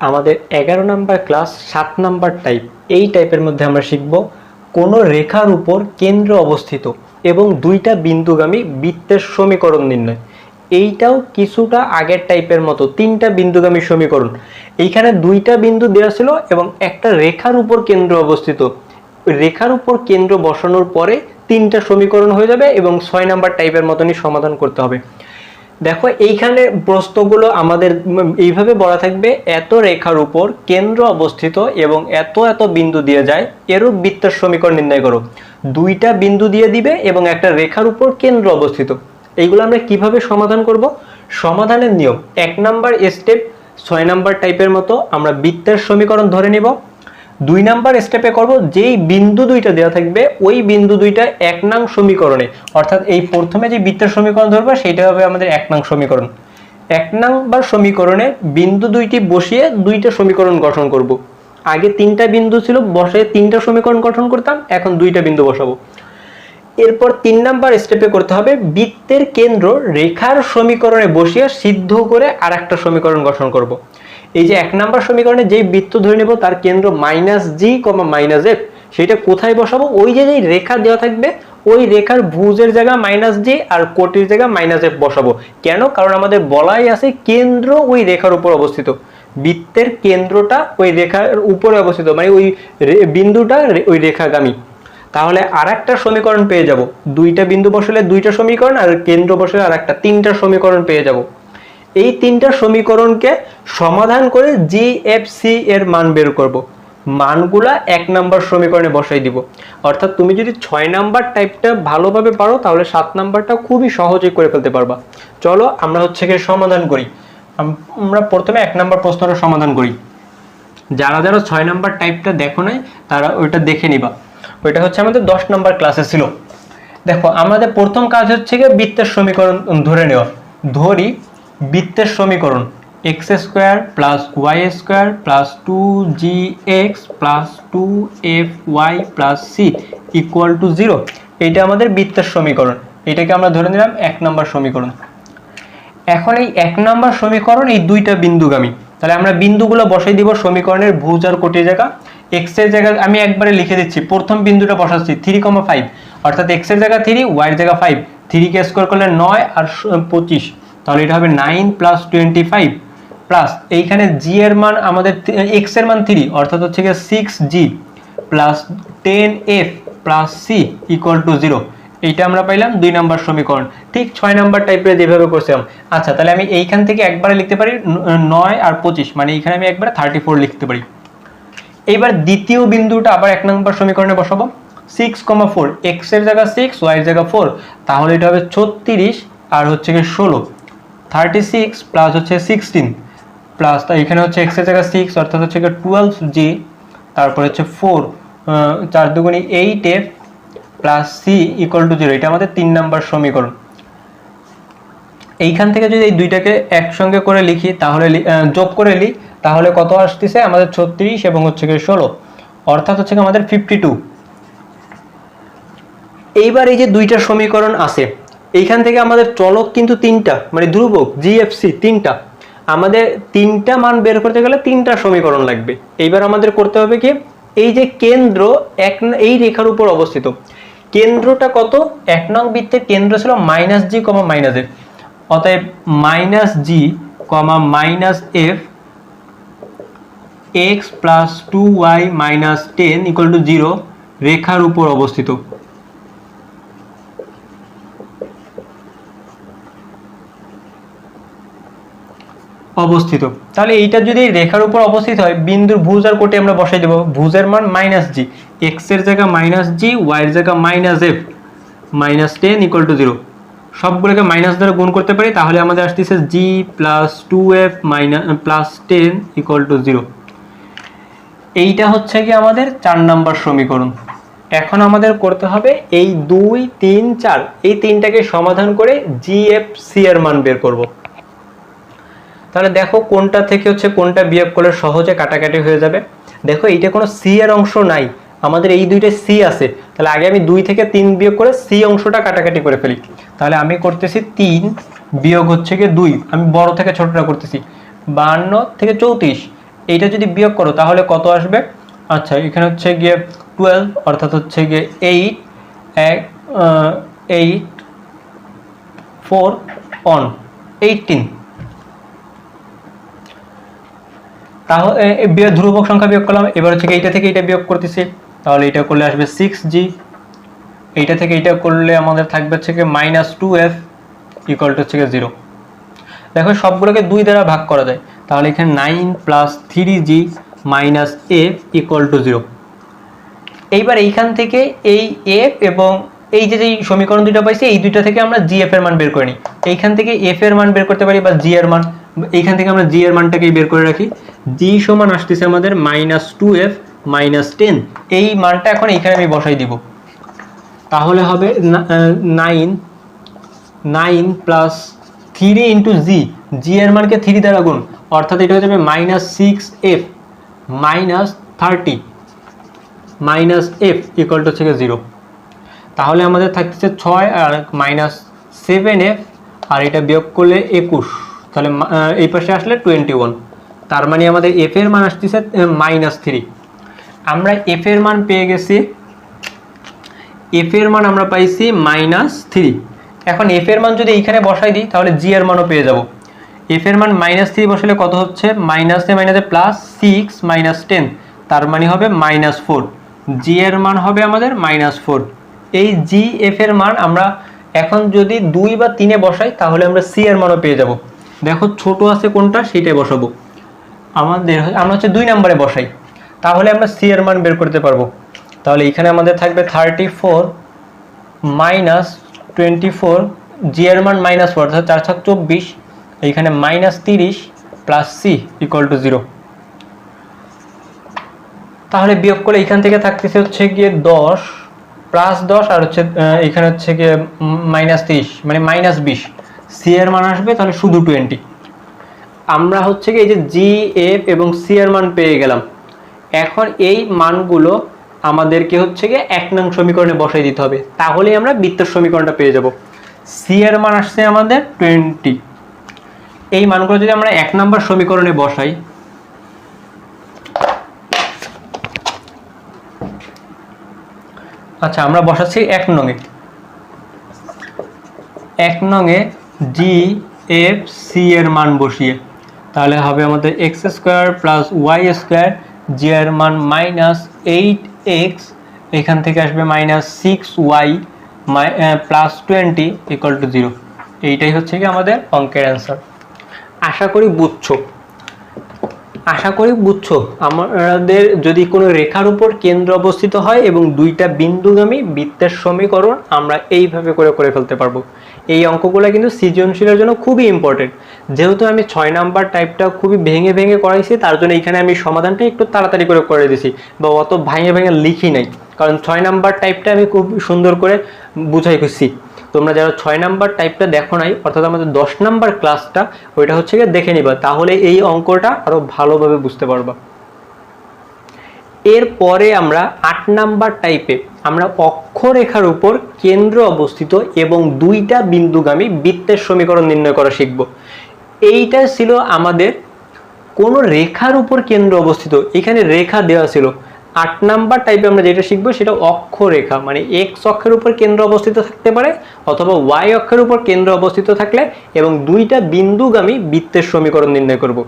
আমাদের এগারো number class সাত নাম্বার টাইপ এই টাইপের মধ্যে আমরা শিখব কোনো রেখার উপর কেন্দ্র অবস্থিত এবং দুইটা বিন্দুগামী বৃত্তের সমীকরণ নির্ণয়। এইটাও কিছুটা আগের টাইপের মতো, তিনটা বিন্দুগামী সমীকরণ। এইখানে দুইটা বিন্দু দেওয়া ছিল এবং একটা রেখার উপর কেন্দ্র অবস্থিত। রেখার উপর কেন্দ্র বসানোর পরে তিনটা সমীকরণ হয়ে যাবে এবং ছয় নাম্বার টাইপের মতনই সমাধান করতে হবে। দেখো, এইখানে প্রশ্নগুলো আমাদের এইভাবে বলা থাকবে, এত রেখার উপর কেন্দ্র অবস্থিত এবং এত এত বিন্দু দিয়ে যায়, এরূপ বৃত্তের সমীকরণ নির্ণয় করো। দুইটা বিন্দু দিয়ে দিবে এবং একটা রেখার উপর কেন্দ্র অবস্থিত। এইগুলো আমরা কীভাবে সমাধান করব? সমাধানের নিয়ম, এক নাম্বার স্টেপ ছয় নাম্বার টাইপের মতো আমরা বৃত্তের সমীকরণ ধরে নিব। দুই নাম্বার স্টেপে করব, যেই বিন্দু দুইটা দেওয়া থাকবে, ওই বিন্দু দুইটা এক নং সমীকরণে। অর্থাৎ এই প্রথমে যে বৃত্তের সমীকরণ ধরবে সেটা হবে আমাদের এক নং সমীকরণ। এক নাম্বার সমীকরণে বিন্দু দুইটি বসিয়ে দুইটা সমীকরণ গঠন করব। আগে তিনটা বিন্দু ছিল বসে তিনটা সমীকরণ গঠন করতাম, এখন দুইটা বিন্দু বসাবো। এরপর তিন নাম্বার স্টেপে করতে হবে, বৃত্তের কেন্দ্র রেখার সমীকরণে বসিয়ে সিদ্ধ করে আর একটা সমীকরণ গঠন করব। এই যে এক নাম্বার সমীকরণে যেই বৃত্ত ধরে নেব, তার কেন্দ্র minus g comma minus f সেটা কোথায় বসাবো? ওই যে যেই রেখা দেওয়া থাকবে, ওই রেখার ভুজের জায়গা মাইনাস জি আর কোটির জায়গা মাইনাস এফ বসাবো। কেন? কারণ আমাদের বলাই আছে কেন্দ্র ওই রেখার উপর অবস্থিত। বৃত্তের কেন্দ্রটা ওই রেখার উপরে অবস্থিত মানে ওই বিন্দুটা ওই রেখাগামী। তাহলে আর একটা সমীকরণ পেয়ে যাব। দুইটা বিন্দু বসালে দুইটা সমীকরণ, আর কেন্দ্র বসালে আর একটা তিনটা সমীকরণ পেয়ে যাব। এই তিনটা সমীকরণকে সমাধান করে জি এফ সি এর মান বের করব। মানগুলা এক নাম্বার সমীকরণে বসাই দিব। অর্থাৎ তুমি যদি ছয় নাম্বার টাইপটা ভালোভাবে পারো, তাহলে সাত নাম্বারটা খুবই সহজে করে ফেলতে পারবা। চলো আমরা হচ্ছে গিয়ে সমাধান করি। আমরা প্রথমে এক নাম্বার প্রশ্নটা সমাধান করি। যারা যারা ছয় নাম্বার টাইপটা দেখো নাই, তারা ওইটা দেখে নিবা। ওইটা হচ্ছে আমাদের দশ নাম্বার ক্লাসে ছিল। দেখো, আমাদের প্রথম কাজ হচ্ছে গিয়ে বৃত্তের সমীকরণ ধরে নেওয়া। ধরি বৃত্তের সমীকরণ x square plus y square plus two g x plus two f y plus c equal to zero এইটা আমাদের বৃত্তের সমীকরণ। এটাকে আমরা ধরে নিলাম এক নম্বর সমীকরণ। এখন এই এক নম্বর সমীকরণ এই দুইটা বিন্দুগামী। তাহলে আমরা বিন্দুগুলো বসাই দিব সমীকরণের ভুজ কোটি জায়গা। এক্সের জায়গা আমি একবারে লিখে দিচ্ছি, প্রথম বিন্দুটা বসাচ্ছি থ্রি কমা ফাইভ অর্থাৎ এক্সের জায়গা থ্রি ওয়াই এর জায়গা ফাইভ থ্রিকে স্কোয়ার করলে নয় আর পঁচিশ। তাহলে এটা হবে nine plus twenty five plus এইখানে জি এর মান আমাদের এক্সের মান থ্রি অর্থাৎ হচ্ছে গিয়ে six g plus ten f plus c equal to zero এইটা আমরা পাইলাম দুই নম্বর সমীকরণ। ঠিক ছয় নম্বর টাইপের যেভাবে করছিলাম। আচ্ছা তাহলে আমি এইখান থেকে একবারে লিখতে পারি নয় আর পঁচিশ মানে এইখানে আমি একবারে থার্টি ফোর লিখতে পারি। এইবার দ্বিতীয় বিন্দুটা আবার এক নম্বর সমীকরণে বসাবো। সিক্স কমা ফোর এক্সের জায়গা সিক্স ওয়াই এর জায়গা ফোর তাহলে এটা হবে ছত্রিশ আর হচ্ছে গিয়ে ষোলো। থার্টি সিক্স প্লাস হচ্ছে সিক্সটিন প্লাস এখানে হচ্ছে এক্সের জায়গা সিক্স অর্থাৎ হচ্ছে টুয়েলভ জি তারপর হচ্ছে ফোর চার দুগুণি eight f plus c equal to zero এটা আমাদের তিন নাম্বার সমীকরণ। এইখান থেকে যদি এই দুইটাকে একসঙ্গে করে লিখি, তাহলে লি- যোগ করে নিই তাহলে কত আসতেছে? আমাদের ছত্রিশ এবং হচ্ছে গিয়ে ষোলো, অর্থাৎ হচ্ছে আমাদের ফিফটি টু এইবার এই যে দুইটা সমীকরণ আছে এইখান থেকে আমাদের চলক কিন্তু তিনটা মানে ধ্রুবক জিএফসি তিনটা। আমাদের তিনটা মান বের করতে গেলে তিনটা সমীকরণ লাগবে। এইবার আমাদের করতে হবে কি? এই যে কেন্দ্র এক এই রেখার উপর অবস্থিত। কেন্দ্রটা কত? এক নং বৃত্তের কেন্দ্র ছিল minus g comma minus f অতএব minus g comma minus f x plus two y minus ten equal to zero রেখার উপর অবস্থিত। অবস্থিত। তাহলে এইটা যদি রেখার উপর অবস্থিত হয়, বিন্দুর ভুজ আর কোটে আমরা বসাই দেবো। ভুজের মান মাইনাস জি এক্সের জায়গা মাইনাস জি ওয়াই এর জায়গা minus f minus ten equal to zero সবগুলোকে মাইনাস দ্বারা গুণ করতে পারি, তাহলে আমাদের আসতেছে g plus two f minus plus ten equal to zero এইটা হচ্ছে কি আমাদের চার নাম্বার সমীকরণ। এখন আমাদের করতে হবে এই দুই, তিন, চার। এই তিনটাকে সমাধান করে জি এফ সি এর মান বের করব। তাহলে দেখো কোনটা থেকে হচ্ছে কোনটা বিয়োগ করলে সহজে কাটাকাটি হয়ে যাবে। দেখো এইটা কোনো সি এর অংশ নাই, আমাদের এই দুইটা সি আছে। তাহলে আগে আমি দুই থেকে তিন বিয়োগ করে সি অংশটা কাটাকাটি করে ফেলি। তাহলে আমি করতেছি তিন বিয়োগ হচ্ছে গিয়ে দুই, আমি বড় থেকে ছোটটা করতেছি। বাহান্ন থেকে চৌত্রিশ, এইটা যদি বিয়োগ করো তাহলে কত আসবে? আচ্ছা এখানে হচ্ছে গিয়ে টুয়েলভ অর্থাৎ হচ্ছে গিয়ে এইট এক এইট ফোর অন এইটিন তাহলে ধ্রুবক সংখ্যা বিয়োগ করলাম, এবার হচ্ছে এইটা থেকে এইটা বিয়োগ করতেছি। তাহলে এটা করলে আসবে সিক্স জি এইটা থেকে এইটা করলে আমাদের থাকবে হচ্ছে কি minus two f equal to হচ্ছে জিরো দেখো, সবগুলোকে দুই দ্বারা ভাগ করা যায়। তাহলে এখানে nine plus three g minus f equal to zero এইবার এইখান থেকে এই এফ এবং এই যে যেই সমীকরণ দুইটা পাইছি, এই দুইটা থেকে আমরা জি এফ এর মান বের করে নিই। এইখান থেকে এফ এর মান বের করতে পারি বা জি এর মান। এইখান থেকে আমরা জি এর মানটাকেই বের করে রাখি। জি সমান আসতেছে আমাদের minus two f minus ten এই মানটা এখন এইখানে আমি বসাই দিব। তাহলে হবে nine nine plus three into g g এর মানকে থ্রি দ্বারা গুণ। অর্থাৎ এটা হয়ে যাবে minus six f minus thirty minus f equal to হচ্ছে জিরো তাহলে আমাদের থাকতেছে ছয় আর মাইনাস সেভেন এফ আর এটা বিয়োগ করলে একুশ। তাহলে এই পাশে আসলে টোয়েন্টি ওয়ান তার মানে আমাদের এফ এর মান আসতেছে মাইনাস থ্রি আমরা এফ এর মান পেয়ে গেছি। এফ এর মান আমরা পাইছি মাইনাস থ্রি এখন এফ এর মান যদি এইখানে বসাই দিই, তাহলে জি এর মানও পেয়ে যাব। এফ এর মান মাইনাস থ্রি বসালে কত হচ্ছে? মাইনাসে মাইনাসে প্লাস সিক্স মাইনাস টেন তার মানে হবে মাইনাস ফোর জি এর মান হবে আমাদের মাইনাস ফোর এই জি এফ এর মান আমরা এখন যদি দুই বা তিনে বসাই, তাহলে আমরা সি এর মানও পেয়ে যাব। দেখো ছোট আছে কোনটা, সেইটাই বসাবো। আমাদের আমরা হচ্ছে দুই নম্বরে বসাই। তাহলে আমরা সি এর মান বের করতে পারব। তাহলে এখানে আমাদের থাকবে thirty four minus twenty four g এর মান মাইনাস ফোর অর্থাৎ চার ছক চব্বিশ এইখানে মাইনাস তিরিশ plus c equal to zero তাহলে বিয়োগ করলে এখান থেকে থাকতেছে হচ্ছে গিয়ে দশ প্লাস দশ, আর হচ্ছে এখানে হচ্ছে গিয়ে মাইনাস তিরিশ মানে মাইনাস বিশ। সি এর মান আসবে, তাহলে শুধু টোয়েন্টি আমরা হচ্ছে কি এই যে জি এফ এবং সি এর মান পেয়ে গেলাম। এখন এই মানগুলো আমাদেরকে হচ্ছে গিয়ে এক নং সমীকরণে বসাই দিতে হবে। তাহলেই আমরা বৃত্তের সমীকরণটা পেয়ে যাব। সি এর মান আসছে আমাদের টোয়েন্টি এই মানগুলো যদি আমরা এক নম্বর সমীকরণে বসাই আচ্ছা আমরা বসাচ্ছি এক নঙে। এক নঙে জি এফ সি এর মান বসিয়ে। তাহলে হবে আমাদের x square plus y square g এর মান মাইনাস এইট এক্স এখান থেকে আসবে minus six y plus twenty equal to zero এইটাই হচ্ছে কি আমাদের অঙ্কের অ্যান্সার আশা করি বুঝছ। আশা করি বুঝছ। আমাদের যদি কোনো রেখার উপর কেন্দ্র অবস্থিত হয় এবং দুইটা বিন্দুগামী বৃত্তের সমীকরণ আমরা এইভাবে করে করে ফেলতে পারব। এই অঙ্কগুলো কিন্তু সৃজনশীলের জন্য খুবই ইম্পর্টেন্ট যেহেতু আমি ছয় নাম্বার টাইপটা খুবই ভেঙে ভেঙে করাইছি, তার জন্য এখানে আমি সমাধানটা একটু তাড়াতাড়ি করে করে দিছি বা অত ভেঙে ভেঙে লিখি নাই। কারণ ছয় নাম্বার টাইপটা আমি খুব সুন্দর করে বুঝাই খুঁজছি। তোমরা যারা ছয় নাম্বার টাইপটা দেখো নাই, অর্থাৎ আমাদের দশ নাম্বার ক্লাসটা ওইটা হচ্ছে গিয়ে দেখে নিবা, তাহলে এই অঙ্কটা আরও ভালোভাবে বুঝতে পারবা। এরপরে আমরা আট নাম্বার টাইপে আমরা অক্ষরেখার উপর কেন্দ্র অবস্থিত এবং দুইটা বিন্দুগামী বৃত্তের সমীকরণ নির্ণয় করা শিখব। এইটা ছিল আমাদের কোন রেখার উপর কেন্দ্র অবস্থিত। এখানে রেখা দেওয়া ছিল। আট নাম্বার টাইপে আমরা যেটা শিখব সেটা অক্ষরেখা মানে এক্স অক্ষের উপর কেন্দ্র অবস্থিত থাকতে পারে অথবা ওয়াই অক্ষের উপর কেন্দ্র অবস্থিত থাকলে এবং দুইটা বিন্দুগামী বৃত্তের সমীকরণ নির্ণয় করব।